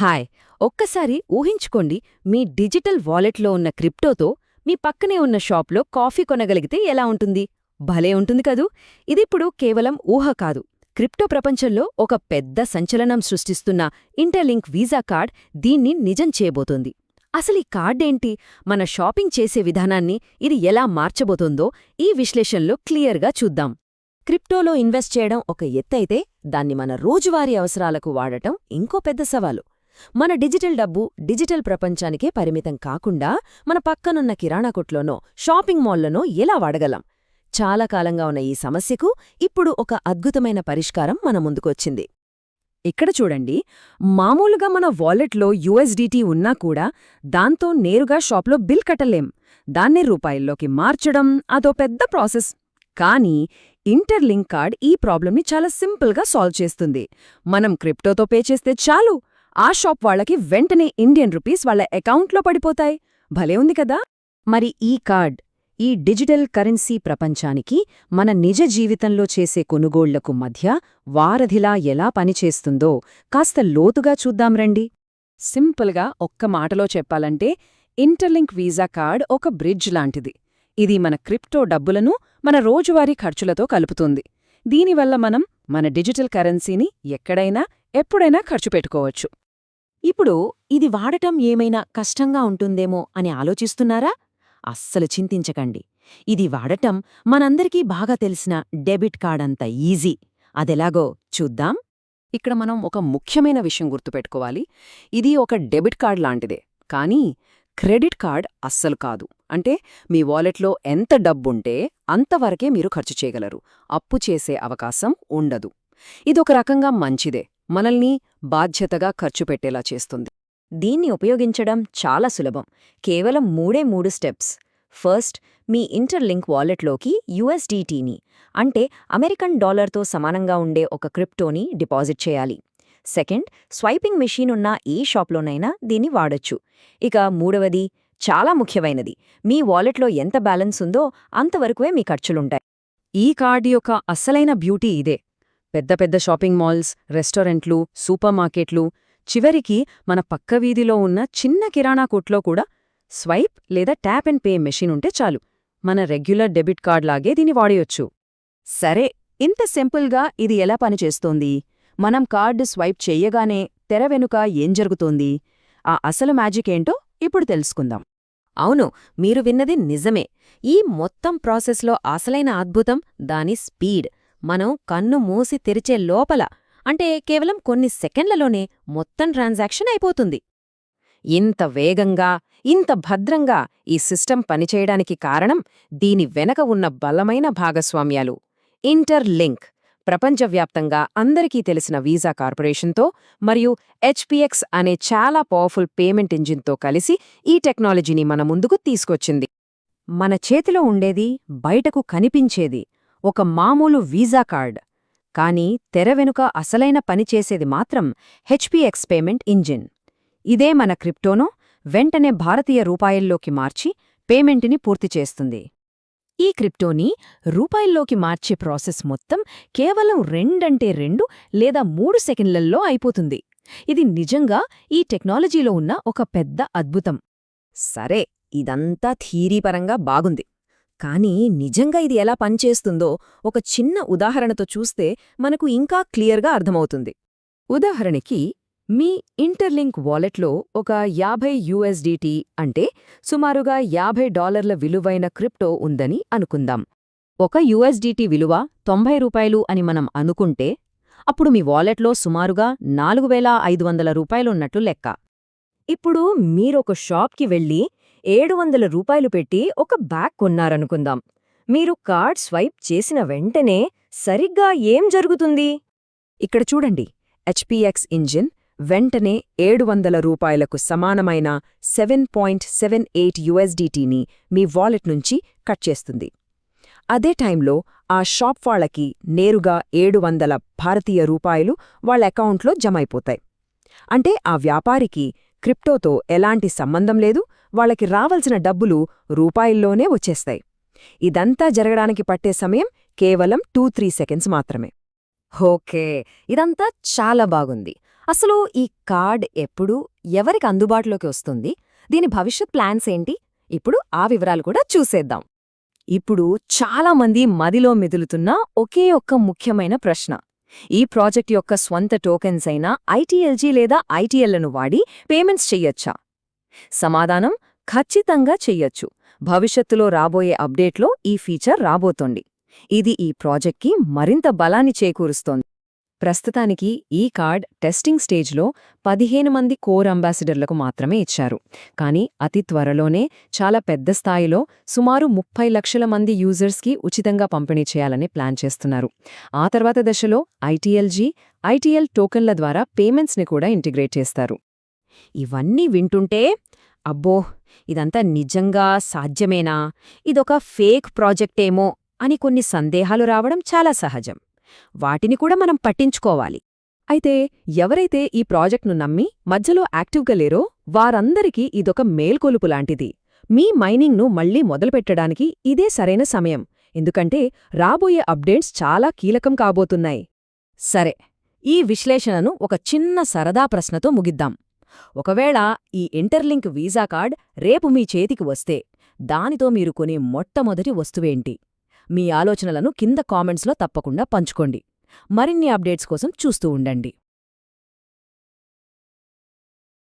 Hi. ఒక్కసారి ఊహించుకోండి మీ digital వాలెట్లో ఉన్న క్రిప్టోతో మీ పక్కనే ఉన్న షాప్లో కాఫీ కొనగలిగితే ఎలా ఉంటుంది? భలే ఉంటుంది కదూ! ఇదిప్పుడు కేవలం ఊహ కాదు. క్రిప్టో ప్రపంచంలో ఒక పెద్ద సంచలనం సృష్టిస్తున్న ఇంటర్లింక్ వీసా కార్డ్ దీన్ని నిజం చేయబోతోంది. అసలీ కార్డేంటి మన షాపింగ్ చేసే విధానాన్ని ఇది ఎలా మార్చబోతోందో ఈ విశ్లేషణలో క్లియర్గా చూద్దాం. క్రిప్టోలో ఇన్వెస్ట్ చేయడం ఒక ఎత్తైతే దాన్ని మన రోజువారీ అవసరాలకు వాడటం ఇంకో పెద్ద సవాలు. మన డిజిటల్ డబ్బు డిజిటల్ ప్రపంచానికే పరిమితం కాకుండా మన పక్కనున్న కిరాణా కొట్లోనో షాపింగ్ మాల్లోనో ఎలా వాడగలం? చాలా కాలంగా ఉన్న ఈ సమస్యకు ఇప్పుడు ఒక అద్భుతమైన పరిష్కారం మన ముందుకొచ్చింది. ఇక్కడ చూడండి మామూలుగా మన వాలెట్లో యుఎస్డిటీ ఉన్నా కూడా దాంతో నేరుగా షాప్లో బిల్ కట్టలేం. దాన్ని రూపాయల్లోకి మార్చడం అదో పెద్ద ప్రాసెస్. కానీ ఇంటర్లింక్ కార్డ్ ఈ ప్రాబ్లంని చాలా సింపుల్గా సాల్వ్ చేస్తుంది. మనం క్రిప్టోతో పే చేస్తే చాలు. ఆ షాప్ వాళ్ళకి వెంటనే ఇండియన్ రూపీస్ వాళ్ళ అకౌంట్లో పడిపోతాయి. భలే ఉంది కదా! మరి ఈ కార్డ్ ఈ డిజిటల్ కరెన్సీ ప్రపంచానికి మన నిజ జీవితంలో చేసే కొనుగోళ్ళకు మధ్య వారధిలా ఎలా పనిచేస్తుందో కాస్త లోతుగా చూద్దాం రండి. సింపుల్గా ఒక్క మాటలో చెప్పాలంటే ఇంటర్లింక్ వీసా కార్డ్ ఒక బ్రిడ్జ్ లాంటిది. ఇది మన క్రిప్టో డబ్బులను మన రోజువారీ ఖర్చులతో కలుపుతుంది. దీనివల్ల మనం మన డిజిటల్ కరెన్సీని ఎక్కడైనా ఎప్పుడైనా ఖర్చు పెట్టుకోవచ్చు. ఇప్పుడు ఇది వాడటం ఏమైనా కష్టంగా ఉంటుందేమో అని ఆలోచిస్తున్నారా? అస్సలు చింతించకండి. ఇది వాడటం మనందరికీ బాగా తెలిసిన డెబిట్ కార్డ్ అంత ఈజీ. అదెలాగో చూద్దాం. ఇక్కడ మనం ఒక ముఖ్యమైన విషయం గుర్తుపెట్టుకోవాలి. ఇది ఒక డెబిట్ కార్డ్ లాంటిదే. కానీ క్రెడిట్ కార్డ్ అస్సలు కాదు. అంటే మీ వాలెట్లో ఎంత డబ్బుంటే అంతవరకే మీరు ఖర్చు చేయగలరు. అప్పు చేసే అవకాశం ఉండదు. ఇదొక రకంగా మంచిదే. మనల్ని బాధ్యతగా ఖర్చు పెట్టేలా చేస్తుంది. దీన్ని ఉపయోగించడం చాలా సులభం. కేవలం మూడే మూడు స్టెప్స్. ఫస్ట్ మీ ఇంటర్లింక్ వాలెట్లోకి యుఎస్డిటీని అంటే అమెరికన్ డాలర్తో సమానంగా ఉండే ఒక క్రిప్టోని డిపాజిట్ చేయాలి. సెకండ్ స్వైపింగ్ మెషీన్ ఉన్న ఏ షాప్లోనైనా దీన్ని వాడొచ్చు. ఇక మూడవది చాలా ముఖ్యమైనది మీ వాలెట్లో ఎంత బ్యాలెన్స్ ఉందో అంతవరకువే మీ ఖర్చులుంటాయి. ఈ కార్డు యొక్క అస్సలైన బ్యూటీ ఇదే. పెద్ద పెద్ద షాపింగ్ మాల్స్ రెస్టారెంట్లు సూపర్ మార్కెట్లు చివరికి మన పక్క వీధిలో ఉన్న చిన్న కిరాణా కొట్లో కూడా స్వైప్ లేదా ట్యాప్ అండ్ పే మెషిన్ ఉంటే చాలు. మన రెగ్యులర్ డెబిట్ కార్డ్ లాగే దీన్ని వాడేయొచ్చు. సరే ఇంత సింపుల్గా ఇది ఎలా పనిచేస్తోంది మనం కార్డు స్వైప్ చెయ్యగానే తెర వెనుక ఏం జరుగుతోంది? ఆ అసలు మ్యాజిక్ ఏంటో ఇప్పుడు తెలుసుకుందాం. అవును మీరు విన్నది నిజమే. ఈ మొత్తం ప్రాసెస్లో అసలైన అద్భుతం దాని స్పీడ్. మనం కన్ను మూసి తెరిచే లోపల అంటే కేవలం కొన్ని సెకండ్లలోనే మొత్తం ట్రాన్సాక్షన్ అయిపోతుంది. ఇంత వేగంగా ఇంత భద్రంగా ఈ సిస్టమ్ పనిచేయడానికి కారణం దీని వెనక ఉన్న బలమైన భాగస్వామ్యాలు. ఇంటర్లింక్ ప్రపంచవ్యాప్తంగా అందరికీ తెలిసిన వీసా కార్పొరేషన్తో మరియు హెచ్పిఎక్స్ అనే చాలా పవర్ఫుల్ పేమెంట్ ఇంజిన్తో కలిసి ఈ టెక్నాలజీని మన ముందుకు తీసుకొచ్చింది. మన చేతిలో ఉండేది బయటకు కనిపించేది ఒక మామూలు వీసా కార్డ్. కానీ తెర వెనుక అసలైన పనిచేసేది మాత్రం హెచ్పిఎక్స్ పేమెంట్ ఇంజిన్. ఇదే మన క్రిప్టోను వెంటనే భారతీయ రూపాయల్లోకి మార్చి పేమెంట్ని పూర్తి చేస్తుంది. ఈ క్రిప్టోని రూపాయల్లోకి మార్చే ప్రాసెస్ మొత్తం కేవలం రెండంటే రెండు లేదా మూడు సెకండ్లల్లో అయిపోతుంది. ఇది నిజంగా ఈ టెక్నాలజీలో ఉన్న ఒక పెద్ద అద్భుతం. సరే ఇదంతా థీరీపరంగా బాగుంది. కానీ నిజంగా ఇది ఎలా పనిచేస్తుందో ఒక చిన్న ఉదాహరణతో చూస్తే మనకు ఇంకా క్లియర్గా అర్థమవుతుంది. ఉదాహరణకి మీ ఇంటర్లింక్ వాలెట్లో ఒక యాభై యూఎస్డిటీ అంటే సుమారుగా యాభై డాలర్ల విలువైన క్రిప్టో ఉందని అనుకుందాం. ఒక యూఎస్డిటీ విలువ తొంభై రూపాయలు అని మనం అనుకుంటే అప్పుడు మీ వాలెట్లో సుమారుగా నాలుగు వేల ఐదు వందల రూపాయలున్నట్లు లెక్క. ఇప్పుడు మీరొక షాప్కి వెళ్ళి ఏడు వందల రూపాయలు పెట్టి ఒక బ్యాగ్ కొన్నారనుకుందాం. మీరు కార్డ్ స్వైప్ చేసిన వెంటనే సరిగ్గా ఏం జరుగుతుంది? ఇక్కడ చూడండి. హెచ్పిఎక్స్ ఇంజిన్ వెంటనే ఏడు వందల రూపాయలకు సమానమైన సెవెన్ పాయింట్ సెవెన్ ఎయిట్ యుఎస్డిటీని మీ వాలెట్ నుంచి కట్ చేస్తుంది. అదే టైంలో ఆ షాప్ వాళ్ళకి నేరుగా ఏడు వందల భారతీయ రూపాయలు వాళ్ళ అకౌంట్లో జమైపోతాయి అంటే ఆ వ్యాపారికి క్రిప్టోతో ఎలాంటి సంబంధం లేదు వాళ్ళకి రావలసిన డబ్బులు రూపాయిల్లోనే వచ్చేస్తాయి. ఇదంతా జరగడానికి పట్టే సమయం కేవలం టూ త్రీ సెకండ్స్ మాత్రమే. ఓకే ఇదంతా చాలా బాగుంది. అసలు ఈ కార్డ్ ఎప్పుడు ఎవరికి అందుబాటులోకి వస్తుంది? దీని భవిష్యత్ ప్లాన్స్ ఏంటి? ఇప్పుడు ఆ వివరాలు కూడా చూసేద్దాం. ఇప్పుడు చాలా మంది మదిలో మెదులుతున్న ఒకే ఒక్క ముఖ్యమైన ప్రశ్న. ఈ ప్రాజెక్ట్ యొక్క స్వంత టోకెన్స్ అయిన ఐటీఎల్జీ లేదా ఐటీఎల్లను వాడి పేమెంట్స్ చెయ్యొచ్చా? సమాధానం ఖచ్చితంగా చెయ్యొచ్చు. భవిష్యత్తులో రాబోయే అప్డేట్లో ఈ ఫీచర్ రాబోతోంది. ఇది ఈ ప్రాజెక్ట్కి మరింత బలాన్ని చేకూరుస్తోంది. ప్రస్తుతానికి ఈ కార్డ్ టెస్టింగ్ స్టేజ్లో పదిహేను మంది కోర్ అంబాసిడర్లకు మాత్రమే ఇచ్చారు. కానీ అతి త్వరలోనే చాలా పెద్ద స్థాయిలో సుమారు ముప్పై లక్షల మంది యూజర్స్కి ఉచితంగా పంపిణీ చేయాలని ప్లాన్ చేస్తున్నారు. ఆ తర్వాత దశలో ఐటీఎల్జీ ఐటీఎల్ టోకెన్ల ద్వారా పేమెంట్స్ని కూడా ఇంటిగ్రేట్ చేస్తారు. ఇవన్నీ వింటుంటే అబ్బో ఇదంతా నిజంగా సాధ్యమేనా? ఇదొక ఫేక్ ప్రాజెక్టేమో అని కొన్ని సందేహాలు రావడం చాలా సహజం. వాటిని కూడా మనం పట్టించుకోవాలి. అయితే ఎవరైతే ఈ ప్రాజెక్ట్ను నమ్మి మధ్యలో యాక్టివ్గా లేరో వారందరికీ ఇదొక మేల్కొలుపు లాంటిది. మీ మైనింగ్ను మళ్ళీ మొదలుపెట్టడానికి ఇదే సరైన సమయం. ఎందుకంటే రాబోయే అప్డేట్స్ చాలా కీలకం కాబోతున్నాయి. సరే ఈ విశ్లేషణను ఒక చిన్న సరదా ప్రశ్నతో ముగిద్దాం. ఒకవేళ ఈ ఇంటర్లింక్ వీసా కార్డ్ రేపు మీ చేతికి వస్తే దానితో మీరు కొనే మొట్టమొదటి వస్తువేంటి మీ ఆలోచనలను కింద కామెంట్స్లో తప్పకుండా పంచుకోండి. మరిన్ని అప్డేట్స్ కోసం చూస్తూ ఉండండి.